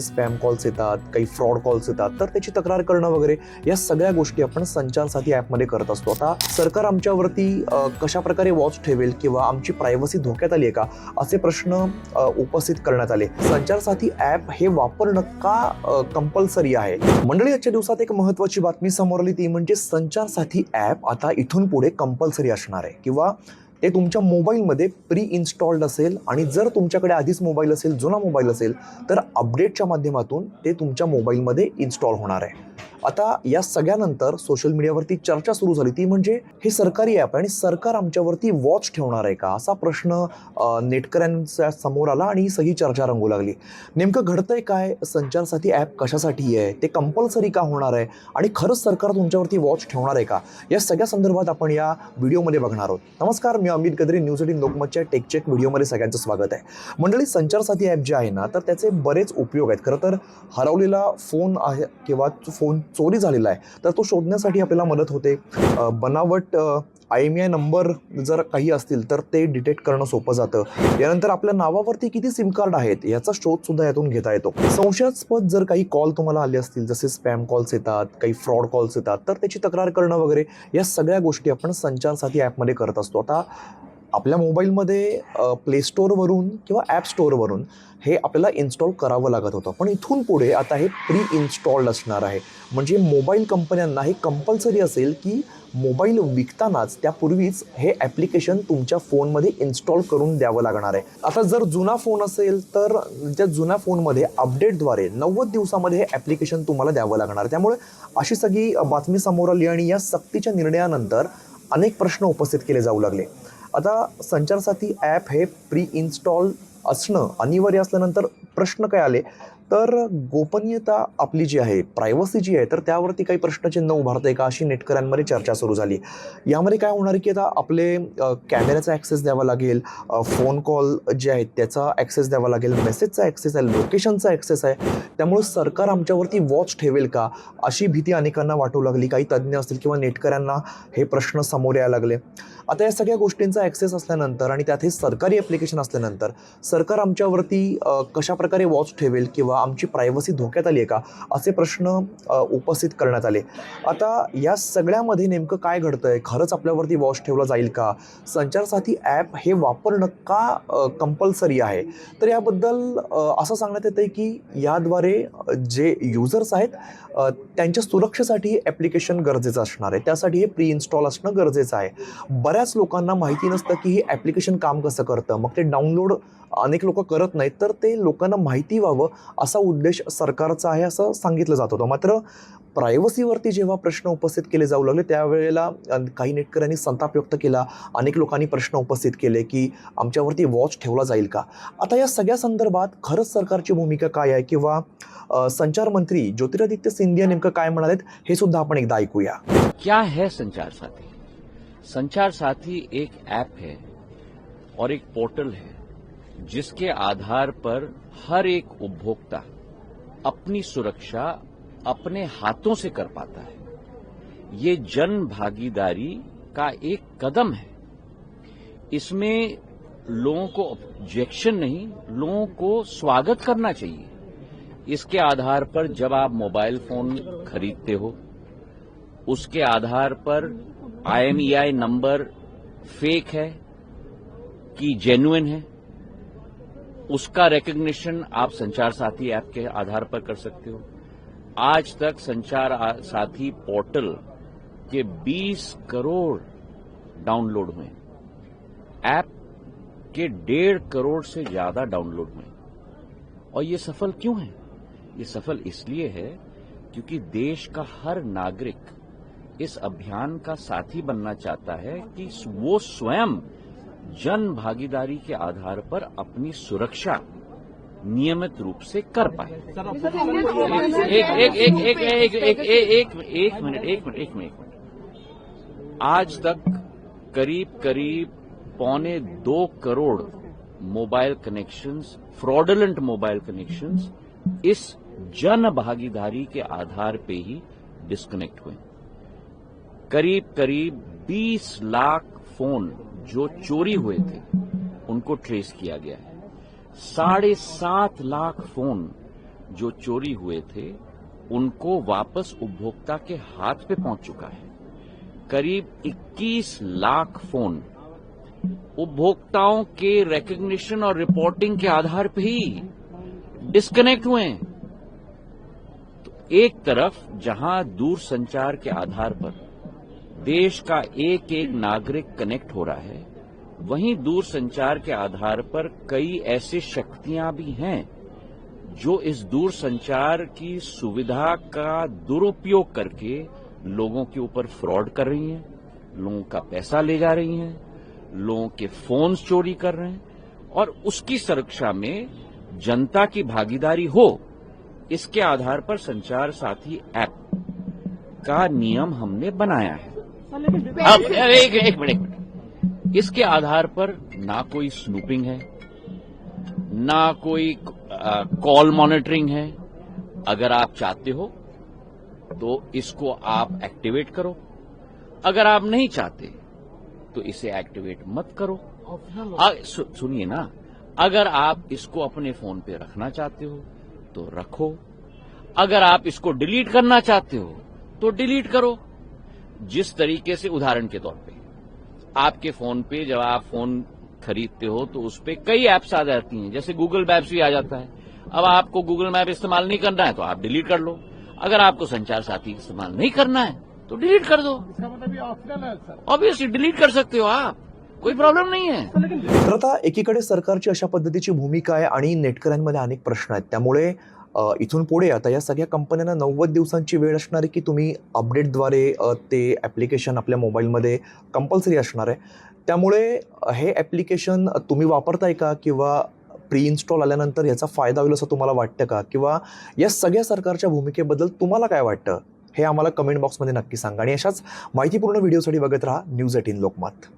Spam calls येतात काही fraud calls येतात तर त्याची तक्रार करणं वगैरे या सगळ्या गोष्टी आपण संचार साथी ॲपमध्ये करत असतो. आता सरकार आमच्यावरती कशा प्रकारे वॉच ठेवेल किंवा आमची प्रायव्हसी धोक्यात आली आहे का असे प्रश्न उपस्थित करण्यात आले. संचार साथी ॲप हे वापरणं का कंपल्सरी आहे? मंडळी आजच्या दिवसात एक महत्त्वाची बातमी समोर आली ती म्हणजे संचार साथी ॲप आता इथून पुढे कंपल्सरी असणार आहे. किंवा ते तुमच्या मोबाईलमध्ये प्री इन्स्टॉल्ड असेल आणि जर तुमच्याकडे आधीच मोबाईल असेल जुना मोबाईल असेल तर अपडेटच्या माध्यमातून ते तुमच्या मोबाईलमध्ये इन्स्टॉल होणार आहे. आता या सगळ्यानंतर सोशल मीडियावरती चर्चा सुरू झाली. ती म्हणजे हे सरकारी ॲप आहे आणि सरकार आमच्यावरती वॉच ठेवणार आहे का? असा प्रश्न नेटकऱ्यांच्या समोर आला आणि ही सगळी चर्चा रंगू लागली. नेमकं घडतंय काय? संचार साथी ॲप कशासाठी आहे? ते कंपल्सरी का होणार आहे? आणि खरंच सरकार तुमच्यावरती वॉच ठेवणार आहे का? या सगळ्या संदर्भात आपण या व्हिडिओमध्ये बघणार आहोत. नमस्कार मी अमित गद्रे न्यूज एटीन लोकमतच्या टेकचेक व्हिडिओमध्ये सगळ्यांचं स्वागत आहे. मंडळी संचार साथी ॲप जे आहे ना तर त्याचे बरेच उपयोग आहेत. खरं तर हरवलेला फोन आहे किंवा फोन चोरी झालेला आहे. तर तो शोधण्यासाठी आपल्याला मदत होते. बनावट आय एम आय नंबर जर काही असतील तर ते डिटेक्ट करणं सोपं जातं. यानंतर आपल्या नावावरती किती सिम कार्ड आहेत याचा शोध सुद्धा यातून घेता येतो. संशयास्पद जर काही कॉल तुम्हाला आले असतील जसे स्पॅम कॉल्स येतात काही फ्रॉड कॉल्स येतात तर त्याची तक्रार करणं वगैरे या सगळ्या गोष्टी आपण संचारसाथी ॲपमध्ये करत असतो. आता आपल्या मोबाईलमध्ये प्ले स्टोअरवरून किंवा ॲप स्टोअरवरून हे आपल्याला इन्स्टॉल करावं लागत होतं. पण इथून पुढे आता हे प्री इन्स्टॉल्ड असणार आहे. म्हणजे मोबाईल कंपन्यांना हे कंपल्सरी असेल की मोबाईल विकतानाच त्यापूर्वीच हे ॲप्लिकेशन तुमच्या फोनमध्ये इन्स्टॉल करून द्यावं लागणार आहे. आता जर जुना फोन असेल तर त्या जुन्या फोनमध्ये अपडेटद्वारे नव्वद दिवसामध्ये हे ॲप्लिकेशन तुम्हाला द्यावं लागणार. त्यामुळे अशी सगळी बातमी समोर आली आणि या सक्तीच्या निर्णयानंतर अनेक प्रश्न उपस्थित केले जाऊ लागले. आता संचारसाथी ॲप हे प्री इन्स्टॉल असणं अनिवार्य असल्यानंतर प्रश्न काय आले? तर गोपनीयता आपली जी आहे प्रायव्हसी जी आहे तर त्यावरती काही प्रश्नचिन्ह उभारत आहे का? अशी नेटकऱ्यांमध्ये चर्चा सुरू झाली. यामध्ये काय होणार की आता आपले कॅमेऱ्याचा ॲक्सेस द्यावा लागेल फोन कॉल जे आहेत त्याचा ॲक्सेस द्यावा लागेल मेसेजचा ॲक्सेस आहे लोकेशनचा ॲक्सेस आहे. त्यामुळे सरकार आमच्यावरती वॉच ठेवेल का? अशी भीती अनेकांना वाटू लागली. काही तज्ज्ञ असतील किंवा नेटकऱ्यांना हे प्रश्न समोर यायला लागले. आता या सगळ्या गोष्टींचा ॲक्सेस असल्यानंतर आणि त्यात हे सरकारी ॲप्लिकेशन असल्यानंतर सरकार आमच्यावरती कशाप्रकारे कशा प्रकारे वॉच ठेवेल किंवा आमची प्रायव्हसी धोक्यात आली आहे का? असे प्रश्न उपस्थित करण्यात आले. आता या सगळ्यामध्ये नेमकं काय घडतं आहे खरंच आपल्यावरती वॉच ठेवला जाईल का? संचारसाथी ॲप हे वापरणं का कंपल्सरी आहे? तर याबद्दल असं सांगण्यात येतं आहे की याद्वारे जे युजर्स आहेत त्यांच्या सुरक्षेसाठी हे ॲप्लिकेशन गरजेचं असणार आहे. त्यासाठी हे प्री इन्स्टॉल असणं गरजेचं आहे. बऱ्याच लोकांना माहिती नसतं की हे ॲप्लिकेशन काम कसं करतं. मग ते डाउनलोड अनेक लोक करत नाहीत तर ते लोकांना माहिती व्हावं असं उद्देश सरकारचा आहे असं सांगितलं जात होतं. मात्र प्रायव्हसीवरती जेव्हा प्रश्न उपस्थित केले जाऊ लागले त्यावेळेला काही नेटकऱ्यांनी संताप व्यक्त केला. अनेक लोकांनी प्रश्न उपस्थित केले की आमच्यावरती वॉच ठेवला जाईल का? आता या सगळ्या संदर्भात खरंच सरकारची भूमिका काय आहे? किंवा संचारमंत्री संचार मंत्री ज्योतिरादित्य सिंधिया नेमकं काय म्हणालेत हे सुद्धा आपण एकदा ऐकूया. क्या है संचार साथी? संचार साथी एक ऐप है और एक पोर्टल है। जिसके आधार पर हर एक उपभोक्ता अपनी सुरक्षा अपने हाथों से कर पाता है। ये जन भागीदारी का एक कदम है। इसमें लोगों को ऑब्जेक्शन नहीं, लोगों को स्वागत करना चाहिए। इसके आधार पर जब आप मोबाइल फ़ोन खरीदते हो, उसके आधार पर आईएमईआई नंबर फेक है कि जेन्युइन है। उसका रिकग्निशन आप संचार साथी ऐप के आधार पर कर सकते हो। आज तक संचार साथी पोर्टल के 20 करोड़ डाउनलोड हुए ऐप के डेढ़ करोड़ से ज़्यादा डाउनलोड हुए और ये सफल क्यों है? ये सफल इसलिए है क्योंकि देश का हर नागरिक इस अभियान का साथी बनना चाहता है कि वो स्वयं जन भागीदारी के आधार पर अपनी सुरक्षा नियमित रूप से कर पाए। एक एक एक एक एक एक एक एक मिनट एक मिनट एक मिनट आज तक करीब करीब पौने दो crore mobile connections, fraudulent mobile connections इस जन भागीदारी के आधार पे ही डिस्कनेक्ट हुए। करीब करीब 20 लाख फ़ोन जो चोरी हुए थे, उनको ट्रेस किया गया है। साढ़े सात लाख फ़ोन जो चोरी हुए थे, उनको वापस उपभोक्ता के हाथ पे पहुँच चुका है। करीब 21 लाख फ़ोन उपभोक्ताओं के रिकग्निशन और रिपोर्टिंग के आधार पे ही डिस्कनेक्ट हुए हैं। तो एक तरफ़, जहाँ दूर संचार के आधार पर देश का एक एक नागरिक कनेक्ट हो रहा है, वहीं दूर संचार के आधार पर कई ऐसी शक्तियाँ भी हैं जो इस दूर संचार की सुविधा का दुरुपयोग करके लोगों के ऊपर फ्रॉड कर रही हैं, लोगों का पैसा ले जा रही हैं, लोगों के फोन्स चोरी कर रहे हैं, और उसकी सुरक्षा में जनता की भागीदारी हो, इसके आधार पर संचार साथी ऐप का नियम हमने बनाया है। अब एक एक मिनट इसके आधार पर ना कोई स्नूपिंग है ना कोई कॉल मॉनिटरिंग है? अगर आप चाहते हो तो इसको आप एक्टिवेट करो। अगर आप नहीं चाहते तो इसे एक्टिवेट मत करो। सु, सुनिए ना अगर आप इसको अपने फ़ोन पे रखना चाहते हो तो रखो। अगर आप इसको डिलीट करना चाहते हो तो डिलीट करो। जिस तरीके से उदाहरण के तौर पे। आपके फ़ोन पे जब आप फ़ोन खरीदते हो तो उस पे कई एप्स आ जाती हैं। जैसे गूगल मैप्स भी आ जाता है। अब आपको गूगल मैप इस्तेमाल नहीं करना है तो आप डिलीट कर लो। अगर आपको संचार साथी इस्तेमाल नहीं करना है तो डिलीट कर दो। इसका मतलब ये ऑप्शनल है सर ऑब्वियसली डिलीट कर सकते हो आप। कोई प्रॉब्लेम नहीं है। तर आता एकीकडे सरकारची अशा पद्धतीची भूमिका आहे आणि नेटकऱ्यांमध्ये अनेक प्रश्न आहेत. त्यामुळे इथून पुढे आता या सगळ्या कंपन्यांना नव्वद दिवसांची वेळ असणार आहे की तुम्ही अपडेटद्वारे ते ॲप्लिकेशन आपल्या मोबाईलमध्ये कंपल्सरी असणार आहे. त्यामुळे हे ॲप्लिकेशन तुम्ही वापरताय का किंवा प्री इन्स्टॉल आल्यानंतर याचा फायदा होईल असं तुम्हाला वाटतं का? किंवा या सगळ्या सरकारच्या भूमिकेबद्दल तुम्हाला काय वाटतं? हे आम्हाला कमेंट बॉक्समध्ये नक्की सांगा आणि अशाच माहितीपूर्ण व्हिडिओसाठी बघत राहा न्यूज एटीन लोकमत.